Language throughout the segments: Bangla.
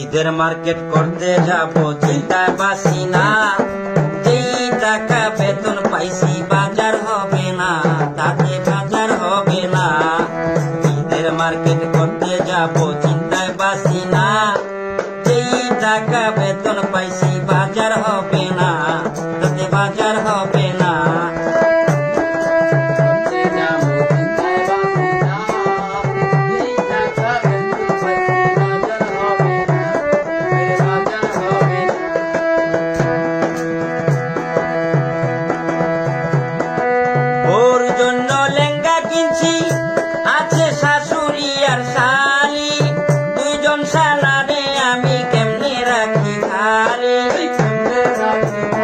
ঈদের মার্কেট করতে যাব চিন্তা পাসি না। যেই টাকা বেতন পাইছি, বাজার হবে না, তাতে বাজার হবে না। ঈদের মার্কেট করতে যাব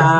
না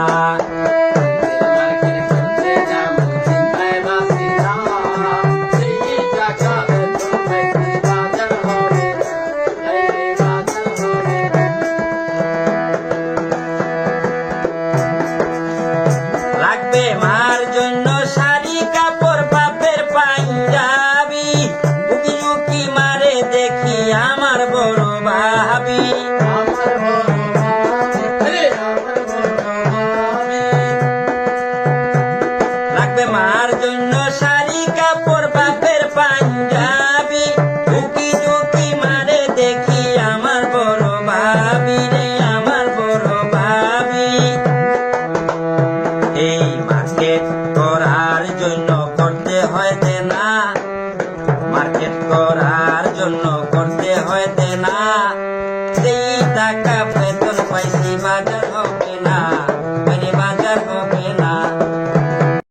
হয় না। মার্কেট করার জন্য করতে হয়